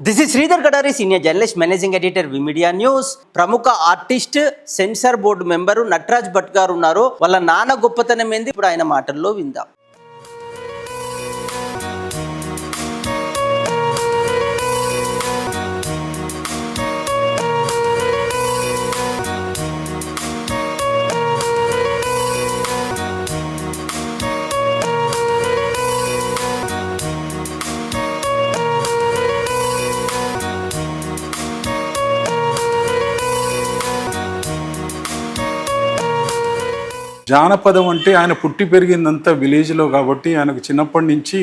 This is Sridhar Kadari senior journalist managing editor media news ప్రముఖ artist censor board member Nataraj Bhat garu ఉన్నారు. వాళ్ళ నాన్న గొప్పతనం ఏంది? ఇప్పుడు ఆయన మాటల్లో విందాం. జానపదం అంటే ఆయన పుట్టి పెరిగిందంతా విలేజ్లో కాబట్టి ఆయనకు చిన్నప్పటి నుంచి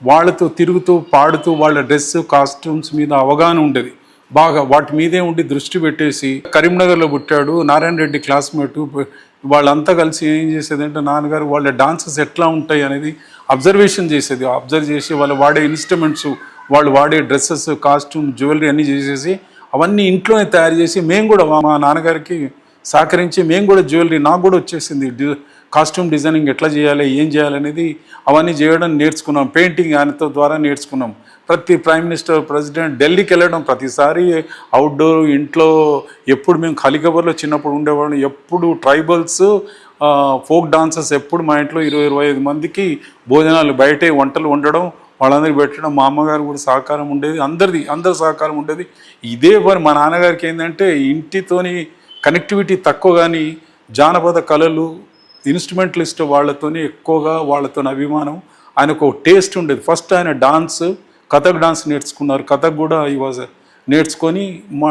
వాళ్ళతో తిరుగుతూ పాడుతూ వాళ్ళ డ్రెస్ కాస్ట్యూమ్స్ మీద అవగాహన ఉండేది. బాగా వాటి మీదే ఉండి దృష్టి పెట్టేసి కరీంనగర్లో పుట్టాడు నారాయణ రెడ్డి క్లాస్మేట్. వాళ్ళంతా కలిసి ఏం చేసేది అంటే నాన్నగారు వాళ్ళ డాన్సెస్ ఎట్లా ఉంటాయి అనేది అబ్జర్వేషన్ చేసేది. అబ్జర్వ్ చేసి వాళ్ళు వాడే ఇన్స్ట్రుమెంట్స్ వాళ్ళు వాడే డ్రెస్సెస్ కాస్ట్యూమ్ జ్యువెలరీ అన్నీ చేసేసి అవన్నీ ఇంట్లోనే తయారు చేసి మేము కూడా మా- మా నాన్నగారికి సహకరించి మేము కూడా జ్యువెలరీ నాకు కూడా వచ్చేసింది. కాస్ట్యూమ్ డిజైనింగ్ ఎట్లా చేయాలి ఏం చేయాలనేది అవన్నీ చేయడం నేర్చుకున్నాం. పెయింటింగ్ ఆయనతో ద్వారా నేర్చుకున్నాం. ప్రతి ప్రైమ్ మినిస్టర్ ప్రెసిడెంట్ ఢిల్లీకి వెళ్ళడం ప్రతిసారి అవుట్డోర్ ఇంట్లో ఎప్పుడు మేము కలికబర్లో చిన్నప్పుడు ఉండేవాళ్ళం. ఎప్పుడు ట్రైబల్స్ ఫోక్ డాన్సర్స్ ఎప్పుడు మా ఇంట్లో ఇరవై ఇరవై ఐదు మందికి భోజనాలు బయటే వంటలు వండడం వాళ్ళందరికీ పెట్టడం మా అమ్మగారు కూడా సహకారం ఉండేది. అందరిది అందరి సహకారం ఉండేది. ఇదే పని మా నాన్నగారికి ఏంటంటే ఇంటితోని కనెక్టివిటీ తక్కువ కానీ జానపద కళలు ఇన్స్ట్రుమెంటలిస్ట్ వాళ్ళతోనే ఎక్కువగా వాళ్ళతో అభిమానం. ఆయనకు ఒక టేస్ట్ ఉండేది. ఫస్ట్ ఆయన డాన్స్ కథక్ డాన్స్ నేర్చుకున్నారు. కథక్ కూడా ఈ వాజ్ నేర్చుకొని మా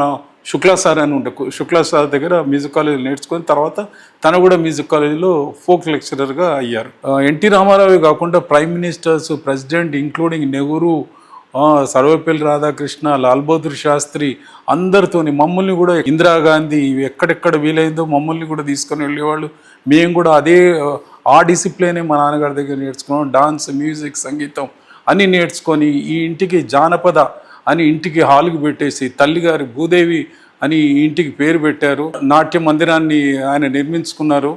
శుక్లా సార్ అని ఉండే. శుక్లా సార్ దగ్గర మ్యూజిక్ కాలేజీలో నేర్చుకొని తర్వాత తన కూడా మ్యూజిక్ కాలేజీలో ఫోక్ లెక్చరర్గా అయ్యారు. ఎన్టీ రామారావు కాకుండా prime ministers president including Nehru Sarvepalli Radhakrishna Lal Bahadur Shastri అందరితోని మమ్మల్ని కూడా ఇందిరాగాంధీ ఎక్కడెక్కడ వీలైందో మమ్మల్ని కూడా తీసుకొని వెళ్ళేవాళ్ళు. మేము కూడా అదే ఆ, డిసిప్లినే మా నాన్నగారి దగ్గర నేర్చుకున్నాం. డాన్స్ మ్యూజిక్ సంగీతం అన్నీ నేర్చుకొని ఈ ఇంటికి జానపద అని ఇంటికి హాల్కి పెట్టేసి తల్లిగారి భూదేవి అని ఇంటికి పేరు పెట్టారు. నాట్య మందిరాన్ని ఆయన నిర్మించుకున్నారు.